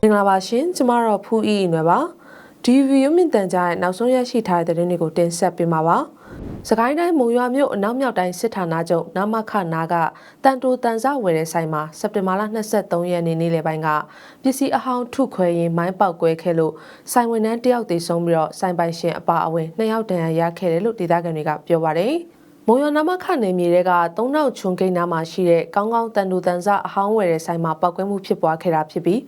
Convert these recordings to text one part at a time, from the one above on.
မင်္ဂလာပါရှင်ကျမတော့ဖူးအီအီနွယ်ပါဒီဗီဒီယိုမြင့်တန်ကြားရဲ့နောက်ဆုံးရရှိထားတဲ့သတင်းတွေကိုတင်ဆက်ပေးမှာပါစကိုင်းတိုင်းမုံရွာမြို့အနောက်မြောက်တိုင်းစစ်ဌာနချုပ်နမခနာကတန်တိုတန်ဆဝယ်တဲ့ဆိုင်မှာစက်တင်ဘာလ23ရက်နေ့နေ့လယ်ပိုင်းကပစ္စည်းအဟောင်းထုခွဲရင်းမိုင်းပေါက်ကွဲခဲ့လို့ဆိုင်ဝန်ထမ်းတယောက်သေဆုံးပြီးတော့ဆိုင်ပိုင်ရှင်အပါအဝင်နှစ်ယောက်ဒဏ်ရာရခဲ့တယ်လို့ဒေသခံတွေကပြောပါတယ် မုံရွာနမခနယ်မြေတွေကသုံးနောက်ချုံကိန်းနားမှာရှိတဲ့ကောင်းကောင်းတန်တိုတန်ဆအဟောင်းဝယ်တဲ့ဆိုင်မှာပောက်ကွဲမှုဖြစ်ပွားခဲ့တာဖြစ်ပြီး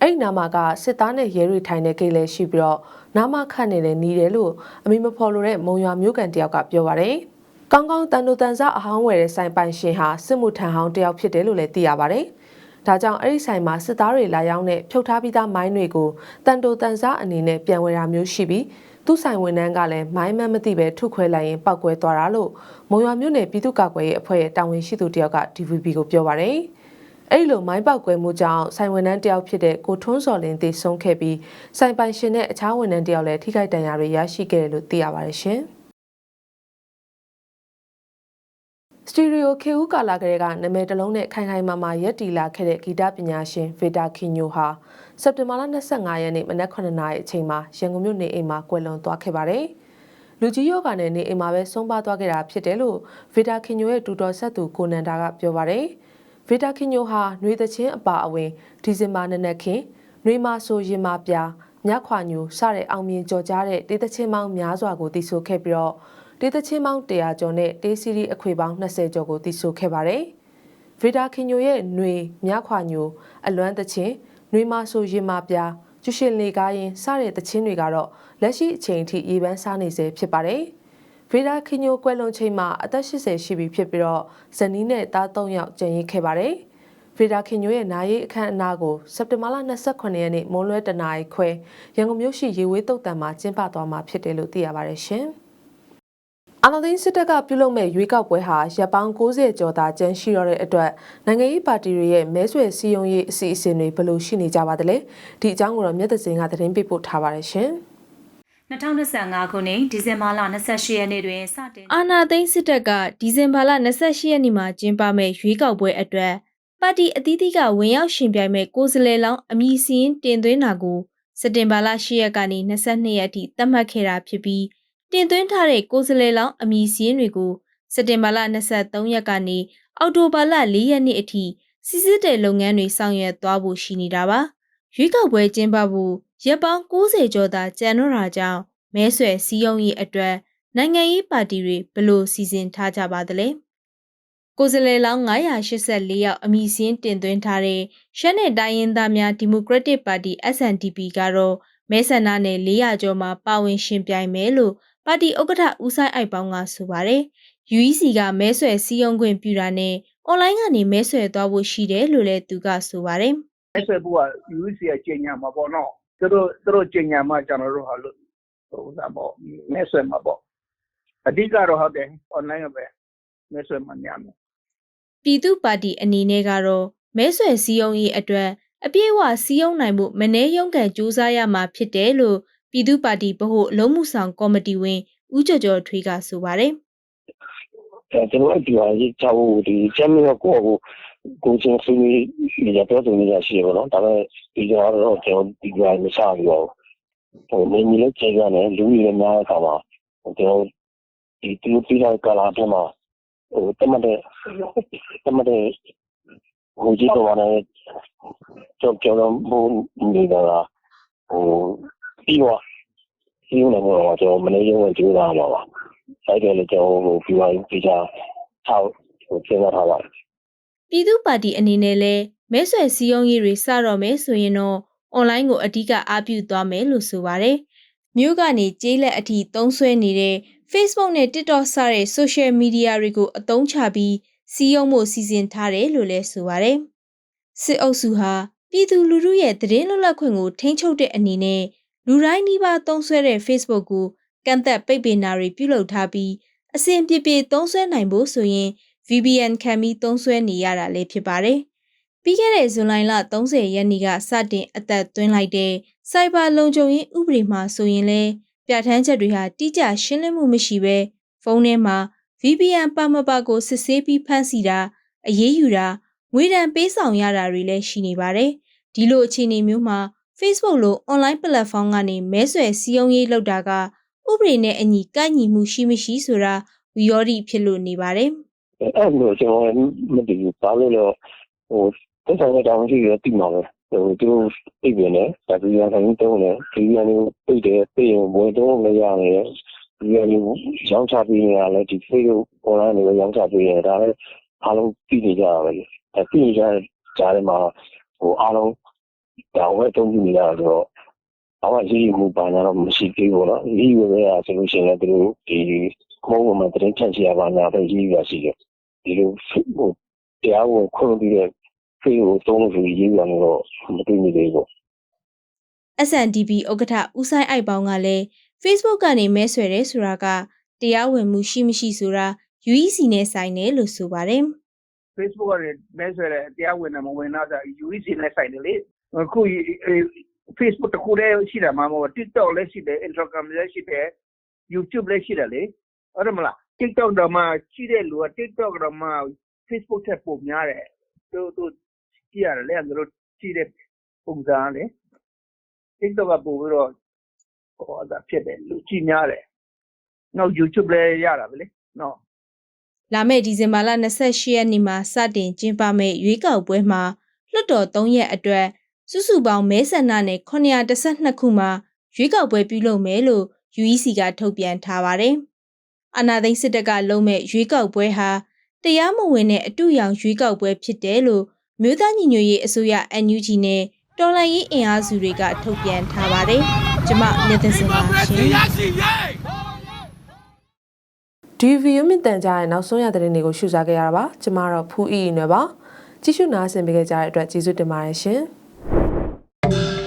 အဲ့ဒီနာမှာကစစ်သားနဲ့ရဲတွေထိုင်တဲ့ဂိတ်လည်းရှိပြီးတော့နာမခတ်နေလည်းနေတယ်လို့အမိမဖော်လို့တဲ့မုံရွာမြို့ကန်တယောက်ကပြောပါတယ်။ကောင်းကောင်းတန်တူတန်ဆအဟောင်းဝယ်တဲ့ဆိုင်ပိုင်ရှင်ဟာစစ်မှုထမ်းဟောင်းတယောက်ဖြစ်တယ်လို့လည်းသိရပါတယ်။ဒါကြောင့်အဲ့ဒီဆိုင်မှာစစ်သားတွေလာရောက်တဲ့ဖြုတ်ထားပြီးသားမိုင်းတွေကိုတန်တူတန်ဆအနေနဲ့ပြန်ဝယ်တာမျိုးရှိပြီး သူ့ဆိုင်ဝန်ထမ်းကလည်းမိုင်းမမသိပဲထုခွဲလိုက်ရင်ပောက်ကွဲသွားတာလို့မုံရွာမြို့နယ်ပြည်သူ့ကာကွယ်ရေးအဖွဲ့ရဲ့တာဝန်ရှိသူတယောက်က DVB ကိုပြောပါတယ်။အဲ့လိုမိုင်းပေါက်ကွဲမှုကြောင့်ဆိုင်ဝန်ထမ်းတယောက်ဖြစ်တဲ့ကိုထွန်းစော်လင်းသေဆုံးခဲ့ပြီးဆိုင်ပိုင်ရှင်နဲ့အခြားဝန်ထမ်းတယောက်လည်းထိခိုက်ဒဏ်ရာတွေရရှိခဲ့တယ်လို့သိရပါတယ်ရှင်။ စတီရီယိုခေဦးကာလာကလေးကနာမည်တစ်လုံးနဲ့ခိုင်ခိုင်မာမာရက်တီလာခဲ့တဲ့ဂီတပညာရှင်ဗေတာခီညိုဟာစက်တင်ဘာလ25ရက်နေ့မနက်9:00နာရီအချိန်မှာရန်ကုန်မြို့နေအိမ်မှာကွယ်လွန်သွားခဲ့ပါတယ်။လူကြီးယောဂနဲ့နေအိမ်မှာပဲဆုံးပါသွားခဲ့တာဖြစ်တယ်လို့ဗေတာခီညိုရဲ့တူတော်ဆက်သူကိုနန္ဒာကပြောပါတယ်။ဗီတာခင်ညိုဟာနှွေသချင်းအပါအဝင်ဒီဇင်ဘာနနက်ခင်းနှွေမာဆိုရင်မာပြမြခွာညိုစတဲ့အောင်မြင်ကြော်ကြားတဲ့တေးသချင်းပေါင်းများစွာကိုတည်ဆိုခဲ့ပြီးတော့ တေးသချင်းပေါင်း100ကျော်နဲ့တေးစီရီအခွေပေါင်း20ကျော်ကိုတည်ဆိုခဲ့ပါတယ်။ဗီတာခင်ညိုရဲ့နှွေမြခွာညိုအလွမ်းသချင်းနှွေမာဆိုရင်မာပြကျူရှင်လေကားရင်စတဲ့သချင်းတွေကတော့လက်ရှိအချိန်ထိရေပန်းစားနေစေဖြစ်ပါတယ်။ဗေဒါခင်ညိုကွယ်လွန်ချိန်မှာအသက်80ရှိပြီဖြစ်ပြီးတော့ဇနီးနဲ့သား3ယောက်ကျန်ရစ်ခဲ့ပါတယ်။ဗေဒါခင်ညိုရဲ့နာရေးအခမ်းအနားကိုစက်တင်ဘာလ28ရက်နေ့မွန်းလွဲတနာရီခွဲရန်ကုန်မြို့ရှိရေဝေးတုတ်တံမှာကျင်းပသွားမှာဖြစ်တယ်လို့သိရပါတယ်ရှင်။ အာဏာသိမ်းစစ်တပ်ကပြုလုပ်မဲ့ရွေးကောက်ပွဲဟာရပ်ပေါင်း90ကျော်သာကျန်းရှိတော့တဲ့အတွက်နိုင်ငံရေးပါတီတွေရဲ့မဲဆွယ်စည်းရုံးရေးအစီအစဉ်တွေဘယ်လိုရှိနေကြပါသလဲဒီအကြောင်းကိုတော့မြတ်သစင်ကသတင်းပေးပို့ထားပါတယ်ရှင်။2025ခုနှစ်ဒီဇင်ဘာလ28ရက်နေ့တွင်စတင်အာနာသိန်းစစ်တပ်ကဒီဇင်ဘာလ28ရက်နေ့မှာကျင်းပမဲ့ရွေးကောက်ပွဲအတွက်ပါတီအသီးသီးကဝင်ရောက်ရှင်ပြိုင်မဲ့ကိုယ်စားလှယ်လောင်းအမည်စင်းတင်သွင်းတာကိုစက်တင်ဘာလ10ရက်ကနေ22ရက်ထိသတ်မှတ်ခဲ့တာဖြစ်ပြီး တင်သွင်းထားတဲ့ကိုယ်စားလှယ်လောင်းအမည်စင်းတွေကိုစက်တင်ဘာလ23ရက်ကနေအောက်တိုဘာလ4ရက်နေ့အထိစစ်စစ်တဲ့လုပ်ငန်းတွေဆောင်ရွက်သွားဖို့ရှိနေတာပါရွေးကောက်ပွဲကျင်းပဖို့ရက်ပေါင်း90ကျော်သာကျန်တော့တာကြောင့်မဲဆွယ်စည်းရုံးရေးအတွက်နိုင်ငံရေးပါတီတွေဘလို့စီစဉ်ထားကြပါသလဲကိုယ်စားလှယ်လောင်း984ယောက်အမည်စင်းတင်သွင်းထားတဲ့ရှမ်းနယ်တိုင်းရင်းသားများဒီမိုကရက်တစ်ပါတီ SNDP ကတော့မဲဆန္ဒနယ်400ကျော်မှာပါဝင်ရှင်ပြိုင်မယ်လို့ ပါတီဥက္ကဋ္ဌဦးဆိုင်အိုက်ပေါင်းကဆိုပါတယ်။ UEC ကမဲဆွယ်စည်းရုံးခွင့်ပြုတာနဲ့အွန်လိုင်းကနေမဲဆွယ်သွားဖို့ရှိတယ်လို့လည်းသူကဆိုပါတယ်။အဲ့ဆွဲဖို့က UC ကကျညာမှာပေါ့နော်သူတို့သူတို့ကျညာမှာကျွန်တော်တို့ဟာလို့ဟိုစားပေါ့မဲဆွဲမှာပေါ့အဓိကတော့ဟုတ်တယ် online ပဲမဲဆွဲမှာညမယ်ပြည်သူ့ပါတီအနေနဲ့ကတော့မဲဆွယ်စည်းရုံးရေးအတွက်အပြည့်အဝစည်းရုံးနိုင်မှုမနှဲရုံးကန်စူးစမ်းရမှာဖြစ်တယ်လို့ ပြည်သူ့ပါတီဗဟိုအလုံးမှုဆောင်ကော်မတီဝင်ဦးကျော်ကျော်ထွေးကဆိုပါတယ်အဲကျွန်တော်အပြာကြီးချဖို့ဒီချမ်းမြေကိုကိုကိုချင်းဆွေးနွေးနေကြတော့နေရရှိရပါတော့ဒါပေမဲ့ဒီကတော့ကျွန်တော်ဒီကြိုင်မစားဘူးဟိုနေမီလည်းကျေရတယ်လူကြီးလည်းများတဲ့အခါမှာကျွန်တော်ဒီတူပြီးတော့ကလာပြန်မှာဟိုတမတဲ့တမတဲ့ဟိုကြီးတော့လည်းကျွန်တော်ကျွန်တော်ဘုံနေတာဟို ပြီးတော့ဒီလိုမျိုးကျွန်တော်မနေရုံနဲ့ကြိုးစားရမှာပါအဲ့ဒါလည်းကျွန်တော်ဟိုပြီးသွားပြီးကြထောက်ဟိုပြင်ထားပါတယ်ပြည်သူ့ပါတီအနေနဲ့လည်းမဲဆွယ်စည်းရုံးရေးတွေစတော့မယ်ဆိုရင်တော့အွန်လိုင်းကိုအဓိကအားပြုသွားမယ်လို့ဆိုပါတယ်မြို့ကနေကျေးလက်အထိသုံးစွဲနေတဲ့ Facebook နဲ့ TikTok စတဲ့ social media တွေကိုအသုံးချပြီးစီးရုံးမှုစီစဉ်ထားတယ်လို့လည်းဆိုပါတယ်။စစ်အုပ်စုဟာပြည်သူလူထုရဲ့သတင်းလွတ်လပ်ခွင့်ကိုထိန်းချုပ်တဲ့အနေနဲ့ လူတိုင်းနှိပါသုံးစွဲတဲ့ Facebook ကိုကန့်သက်ပိတ်ပင်တာတွေပြုလုပ်ထားပြီးအစဉ်ပြေပြေသုံးစွဲနိုင်ဖို့ဆိုရင် VPN ခံပြီးသုံးစွဲနေရတာလည်းဖြစ်ပါတယ်။ပြီးခဲ့တဲ့ဇွန်လလ30ရက်နေ့ကစတင်အသက်သွင်းလိုက်တဲ့စိုက်ဘာလုံခြုံရေးဥပဒေမှာဆိုရင်လည်းပြဋ္ဌာန်းချက်တွေဟာတိကျရှင်းလင်းမှုမရှိဘဲဖုန်းထဲမှာ VPN ပါမပါကိုစစ်ဆေးပြီးဖမ်းဆီးတာအရေးယူတာငွေဒဏ်ပေးဆောင်ရတာတွေလည်းရှိနေပါတယ်။ဒီလိုအခြေအနေမျိုးမှာ Facebook လို online platform ကနေမဲဆွယ်စည်းရုံးရေးလုပ်တာကဥပဒေနဲ့အညီကိုက်ညီမှုရှိမရှိဆိုတာဝီရောဒီဖြစ်လို့နေပါတယ်အဲ့လိုကျွန်တော်မတည်ဘူးဘာလို့လဲဟိုတက်ဆောင်တဲ့တောင်းရှိရတိမှာပဲဟိုသူပြပြနေဒါပြည်ရတိုင်းတုံးနေဒီရနေပြည့်တယ်ပြည့်ရင်ဘယ်တော့မရနေဒီရနေရောင်းချပေးနေရလဲဒီ Facebook online တွေရောင်းချပေးနေတာလည်းအားလုံးပြည်နေကြတာပဲဒါပြည်နေကြကြားထဲမှာဟိုအားလုံး တောင်းဝဲတုံးနေရတော့အမရေးမှုပါတော့မရှိသေးဘူးနော်ရေးရရဆိုလို့ရှိရင်လည်းသူတို့ဒီခုံးပေါ်မှာတင်ဖြန့်ချရပါညာပဲရေးရရှိတယ်ဒီလိုဟိုတရားကိုခွင့်ပြီးတဲ့ဖေးကိုတုံးလို့ရေးရနေတော့မသိမိသေးဘူး။ SNDP ဥက္ကဋ္ဌဦးဆိုင်အိုက်ပေါင်းကလည်း Facebook ကနေမဲဆွယ်တယ်ဆိုတာကတရားဝင်မှုရှိမရှိဆိုတာ UEC နဲ့ဆိုင်တယ်လို့ဆိုပါတယ်။ Facebook ကနေမဲဆွဲတယ်တရားဝင်တယ်မဝင်တော့ဆို UEC နဲ့ဆိုင်တယ်လေ အခု Facebook တခုတည်းရှိတာမှမဟုတ် TikTok လည်းရှိတယ် Instagram လည်းရှိတယ် YouTube လည်းရှိတယ်လေဟုတ်တယ်မလား TikTok တော့မှရှိတဲ့လူက TikTok တော့မှ Facebook ထက်ပိုများတယ်သူတို့ကြည့်ရတယ်လေသူတို့ကြည့်တဲ့ပုံစံလေ TikTok ကပို့ပြီးတော့ဟောတာဖြစ်တယ်လူကြည့်များတယ်နောက် YouTube လည်းရတာပဲလေနော်လာမယ့်ဒီဇင်ဘာလ28ရက်နေ့မှာစတင်ကျင်းပမယ့်ရွေးကောက်ပွဲမှာလွှတ်တော်3ရက်အတွက် စုစုပေါင်းမဲဆန္ဒနယ်912ခုမှာရွေးကောက်ပွဲပြုလုပ်မယ်လို့ UEC ကထုတ်ပြန်ထားပါတယ်။အာဏာသိမ်းစစ်တပ်ကလုပ်မဲ့ရွေးကောက်ပွဲဟာတရားမဝင်တဲ့အတူရောင်ရွေးကောက်ပွဲဖြစ်တယ်လို့မြို့သားညီညွတ်ရေးအစိုးရ NUG နဲ့တော်လှန်ရေးအင်အားစုတွေကထုတ်ပြန်ထားပါတယ်။ကျွန်မမြတ်သစင်ပါရှင်။ဒီဗီဒီယိုမြင့်တန်ကြရဲ့နောက်ဆုံးရသတင်းတွေကိုရှုစားခဲ့ရတာပါကျမတော့ဖူးအီအီနွယ်ပါကြည့်ရှုနားဆင်ပေးကြတဲ့အတွက်ကျေးဇူးတင်ပါတယ်ရှင် you